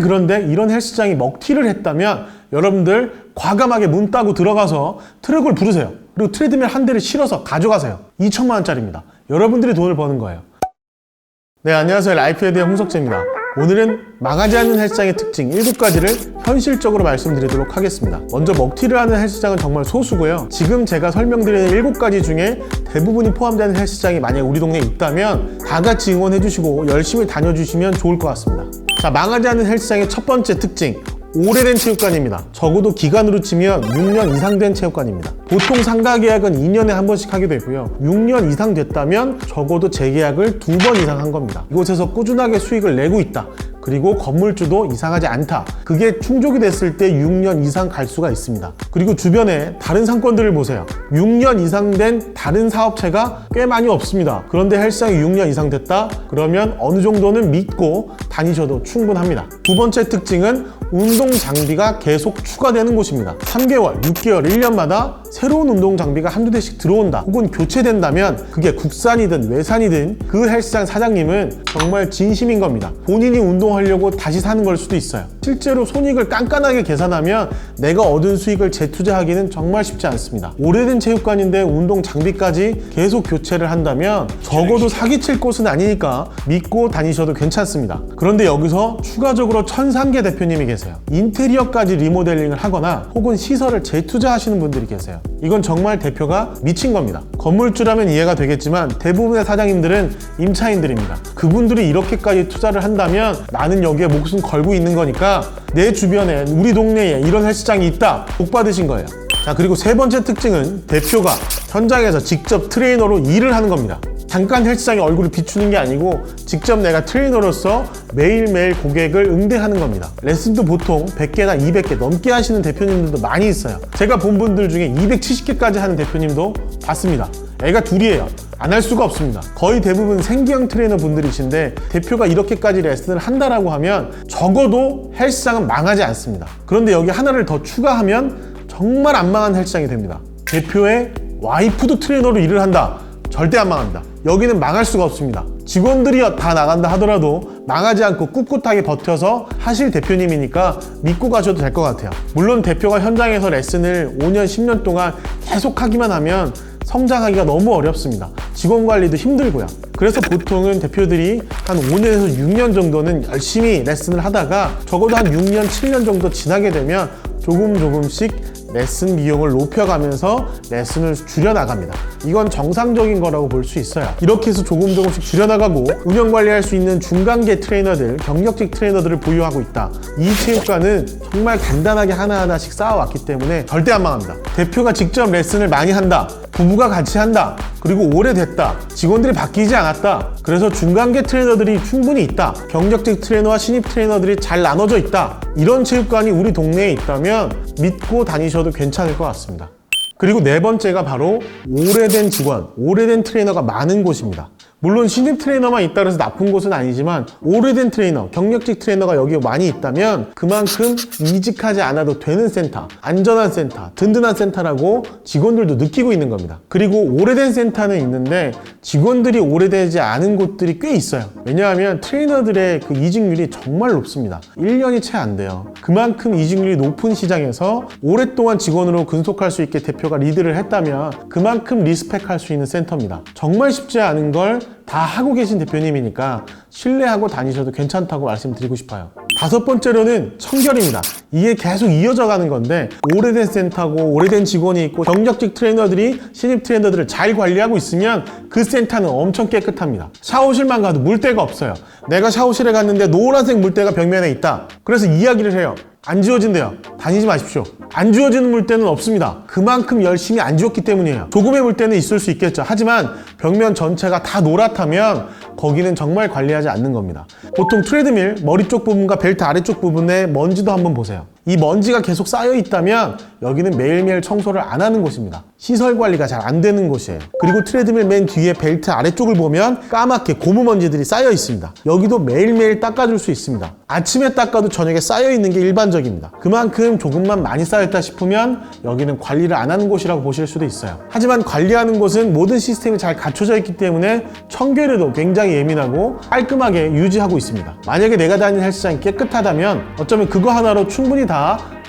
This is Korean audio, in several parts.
그런데 이런 헬스장이 먹튀를 했다면 여러분들 과감하게 문 따고 들어가서 트럭을 부르세요. 그리고 트레드밀 한 대를 실어서 가져가세요. 2천만 원짜리입니다. 여러분들이 돈을 버는 거예요. 네, 안녕하세요. 라이프에 대한 홍석재입니다. 오늘은 망하지 않는 헬스장의 특징 7가지를 현실적으로 말씀드리도록 하겠습니다. 먼저 먹튀를 하는 헬스장은 정말 소수고요. 지금 제가 설명드리는 7가지 중에 대부분이 포함되는 헬스장이 만약 우리 동네에 있다면 다 같이 응원해 주시고 열심히 다녀주시면 좋을 것 같습니다. 자, 망하지 않는 헬스장의 첫 번째 특징. 오래된 체육관입니다. 적어도 기간으로 치면 6년 이상 된 체육관입니다. 보통 상가 계약은 2년에 한 번씩 하게 되고요. 6년 이상 됐다면 적어도 재계약을 두 번 이상 한 겁니다. 이곳에서 꾸준하게 수익을 내고 있다. 그리고 건물주도 이상하지 않다. 그게 충족이 됐을 때 6년 이상 갈 수가 있습니다. 그리고 주변에 다른 상권들을 보세요. 6년 이상 된 다른 사업체가 꽤 많이 없습니다. 그런데 헬스장이 6년 이상 됐다? 그러면 어느 정도는 믿고 다니셔도 충분합니다. 두 번째 특징은 운동 장비가 계속 추가되는 곳입니다. 3개월, 6개월, 1년마다 새로운 운동 장비가 한두 대씩 들어온다. 혹은 교체된다면 그게 국산이든 외산이든 그 헬스장 사장님은 정말 진심인 겁니다. 본인이 운동하 려고 다시 사는 걸 수도 있어요. 실제로 손익을 깐깐하게 계산하면 내가 얻은 수익을 재투자하기는 정말 쉽지 않습니다. 오래된 체육관인데 운동 장비까지 계속 교체를 한다면 적어도 사기칠 곳은 아니니까 믿고 다니셔도 괜찮습니다. 그런데 여기서 추가적으로 천상계 대표님이 계세요. 인테리어까지 리모델링을 하거나 혹은 시설을 재투자하시는 분들이 계세요. 이건 정말 대표가 미친 겁니다. 건물주라면 이해가 되겠지만 대부분의 사장님들은 임차인들입니다. 그분들이 이렇게까지 투자를 한다면 나는 여기에 목숨 걸고 있는 거니까 내 주변에 우리 동네에 이런 헬스장이 있다. 복 받으신 거예요. 자, 그리고 세 번째 특징은 대표가 현장에서 직접 트레이너로 일을 하는 겁니다. 잠깐 헬스장에 얼굴을 비추는 게 아니고 직접 내가 트레이너로서 매일매일 고객을 응대하는 겁니다. 레슨도 보통 100개나 200개 넘게 하시는 대표님들도 많이 있어요. 제가 본 분들 중에 270개까지 하는 대표님도 봤습니다. 애가 둘이에요. 안 할 수가 없습니다. 거의 대부분 생기형 트레이너 분들이신데 대표가 이렇게까지 레슨을 한다라고 하면 적어도 헬스장은 망하지 않습니다. 그런데 여기 하나를 더 추가하면 정말 안 망한 헬스장이 됩니다. 대표의 와이프도 트레이너로 일을 한다. 절대 안 망합니다. 여기는 망할 수가 없습니다. 직원들이 다 나간다 하더라도 망하지 않고 꿋꿋하게 버텨서 하실 대표님이니까 믿고 가셔도 될 것 같아요. 물론 대표가 현장에서 레슨을 5년, 10년 동안 계속 하기만 하면 성장하기가 너무 어렵습니다. 직원 관리도 힘들고요. 그래서 보통은 대표들이 한 5년에서 6년 정도는 열심히 레슨을 하다가 적어도 한 6년, 7년 정도 지나게 되면 조금 조금씩 레슨 비용을 높여가면서 레슨을 줄여나갑니다. 이건 정상적인 거라고 볼 수 있어요. 이렇게 해서 조금 조금씩 줄여나가고 운영 관리할 수 있는 중간계 트레이너들, 경력직 트레이너들을 보유하고 있다. 이 체육관은 정말 간단하게 하나하나씩 쌓아왔기 때문에 절대 안 망합니다. 대표가 직접 레슨을 많이 한다. 부부가 같이 한다. 그리고 오래됐다. 직원들이 바뀌지 않았다. 그래서 중간계 트레이너들이 충분히 있다. 경력직 트레이너와 신입 트레이너들이 잘 나눠져 있다. 이런 체육관이 우리 동네에 있다면 믿고 다니셔도 괜찮을 것 같습니다. 그리고 네 번째가 바로 오래된 직원, 오래된 트레이너가 많은 곳입니다. 물론 신입 트레이너만 있다 그래서 나쁜 곳은 아니지만 오래된 트레이너, 경력직 트레이너가 여기 많이 있다면 그만큼 이직하지 않아도 되는 센터, 안전한 센터, 든든한 센터라고 직원들도 느끼고 있는 겁니다. 그리고 오래된 센터는 있는데 직원들이 오래되지 않은 곳들이 꽤 있어요. 왜냐하면 트레이너들의 그 이직률이 정말 높습니다. 1년이 채 안 돼요. 그만큼 이직률이 높은 시장에서 오랫동안 직원으로 근속할 수 있게 대표가 리드를 했다면 그만큼 리스펙할 수 있는 센터입니다. 정말 쉽지 않은 걸다 하고 계신 대표님이니까 신뢰하고 다니셔도 괜찮다고 말씀드리고 싶어요. 다섯 번째로는 청결입니다. 이게 계속 이어져 가는 건데 오래된 센터고 오래된 직원이 있고 경력직 트레이너들이 신입 트레이너들을 잘 관리하고 있으면 그 센터는 엄청 깨끗합니다. 샤워실만 가도 물때가 없어요. 내가 샤워실에 갔는데 노란색 물때가 벽면에 있다. 그래서 이야기를 해요. 안 지워진대요. 다니지 마십시오. 안 지워지는 물때는 없습니다. 그만큼 열심히 안 지웠기 때문이에요. 조금의 물때는 있을 수 있겠죠. 하지만 벽면 전체가 다 노랗다면 거기는 정말 관리하지 않는 겁니다. 보통 트레드밀 머리 쪽 부분과 벨트 아래쪽 부분에 먼지도 한번 보세요. 이 먼지가 계속 쌓여 있다면 여기는 매일매일 청소를 안 하는 곳입니다. 시설 관리가 잘 안 되는 곳이에요. 그리고 트레드밀 맨 뒤에 벨트 아래쪽을 보면 까맣게 고무 먼지들이 쌓여 있습니다. 여기도 매일매일 닦아줄 수 있습니다. 아침에 닦아도 저녁에 쌓여 있는 게 일반적입니다. 그만큼 조금만 많이 쌓였다 싶으면 여기는 관리를 안 하는 곳이라고 보실 수도 있어요. 하지만 관리하는 곳은 모든 시스템이 잘 갖춰져 있기 때문에 청결에도 굉장히 예민하고 깔끔하게 유지하고 있습니다. 만약에 내가 다니는 헬스장이 깨끗하다면 어쩌면 그거 하나로 충분히 다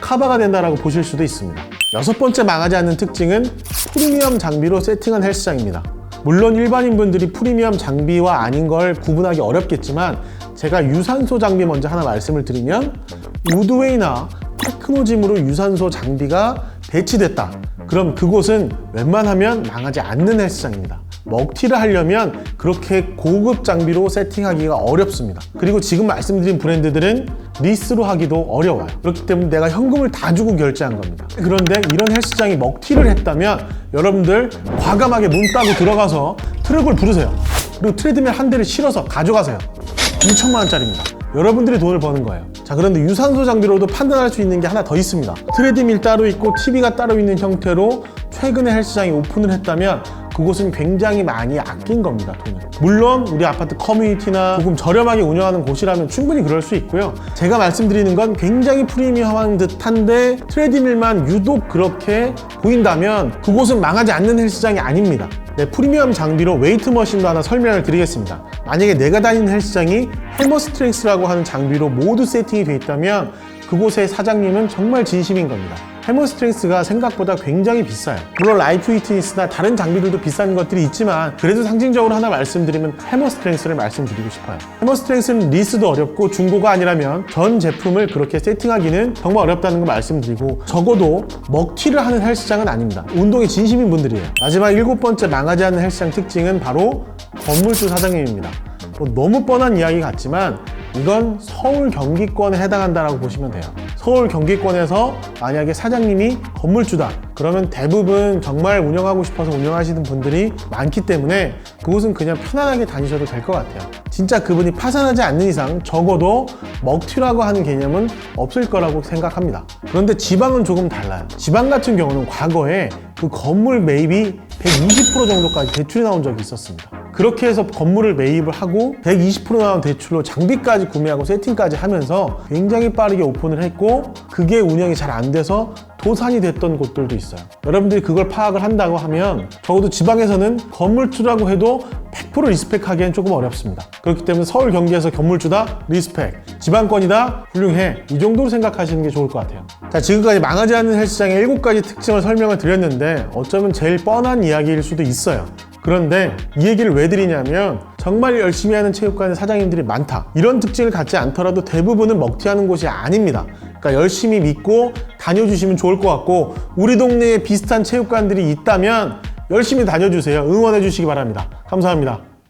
커버가 된다라고 보실 수도 있습니다. 여섯 번째 망하지 않는 특징은 프리미엄 장비로 세팅한 헬스장입니다. 물론 일반인분들이 프리미엄 장비와 아닌 걸 구분하기 어렵겠지만 제가 유산소 장비 먼저 하나 말씀을 드리면 우드웨이나 테크노짐으로 유산소 장비가 배치됐다. 그럼 그곳은 웬만하면 망하지 않는 헬스장입니다. 먹튀를 하려면 그렇게 고급 장비로 세팅하기가 어렵습니다. 그리고 지금 말씀드린 브랜드들은 리스로 하기도 어려워요. 그렇기 때문에 내가 현금을 다 주고 결제한 겁니다. 그런데 이런 헬스장이 먹튀를 했다면 여러분들 과감하게 문 따고 들어가서 트럭을 부르세요. 그리고 트레드밀 한 대를 실어서 가져가세요. 2천만 원짜리입니다. 여러분들이 돈을 버는 거예요. 자, 그런데 유산소 장비로도 판단할 수 있는 게 하나 더 있습니다. 트레드밀 따로 있고 TV가 따로 있는 형태로 최근에 헬스장이 오픈을 했다면 그곳은 굉장히 많이 아낀 겁니다, 돈을. 물론 우리 아파트 커뮤니티나 조금 저렴하게 운영하는 곳이라면 충분히 그럴 수 있고요. 제가 말씀드리는 건 굉장히 프리미엄한 듯한데 트레드밀만 유독 그렇게 보인다면 그곳은 망하지 않는 헬스장이 아닙니다. 네, 프리미엄 장비로 웨이트 머신도 하나 설명을 드리겠습니다. 만약에 내가 다니는 헬스장이 해머스트렝스라고 하는 장비로 모두 세팅이 되어 있다면 그곳의 사장님은 정말 진심인 겁니다. 해머 스트렝스가 생각보다 굉장히 비싸요. 물론 라이프 위트니스나 다른 장비들도 비싼 것들이 있지만 그래도 상징적으로 하나 말씀드리면 해머 스트렝스를 말씀드리고 싶어요. 해머 스트렝스는 리스도 어렵고 중고가 아니라면 전 제품을 그렇게 세팅하기는 정말 어렵다는 거 말씀드리고 적어도 먹튀를 하는 헬스장은 아닙니다. 운동에 진심인 분들이에요. 마지막 일곱 번째 망하지 않는 헬스장 특징은 바로 건물주 사장님입니다. 뭐 너무 뻔한 이야기 같지만 이건 서울 경기권에 해당한다라고 보시면 돼요. 서울 경기권에서 만약에 사장님이 건물주다. 그러면 대부분 정말 운영하고 싶어서 운영하시는 분들이 많기 때문에 그곳은 그냥 편안하게 다니셔도 될 것 같아요. 진짜 그분이 파산하지 않는 이상 적어도 먹튀라고 하는 개념은 없을 거라고 생각합니다. 그런데 지방은 조금 달라요. 지방 같은 경우는 과거에 그 건물 매입이 120% 정도까지 대출이 나온 적이 있었습니다. 그렇게 해서 건물을 매입을 하고 120% 나온 대출로 장비까지 구매하고 세팅까지 하면서 굉장히 빠르게 오픈을 했고 그게 운영이 잘 안 돼서 도산이 됐던 곳들도 있어요. 여러분들이 그걸 파악을 한다고 하면 적어도 지방에서는 건물주라고 해도 100% 리스펙하기엔 조금 어렵습니다. 그렇기 때문에 서울 경기에서 건물주다 리스펙, 지방권이다 훌륭해 이 정도로 생각하시는 게 좋을 것 같아요. 자 지금까지 망하지 않는 헬스장의 7가지 특징을 설명을 드렸는데 어쩌면 제일 뻔한 이야기일 수도 있어요. 그런데 이 얘기를 왜 드리냐면 정말 열심히 하는 체육관의 사장님들이 많다. 이런 특징을 갖지 않더라도 대부분은 먹튀하는 곳이 아닙니다. 그러니까 열심히 믿고 다녀주시면 좋을 것 같고 우리 동네에 비슷한 체육관들이 있다면 열심히 다녀주세요. 응원해 주시기 바랍니다. 감사합니다.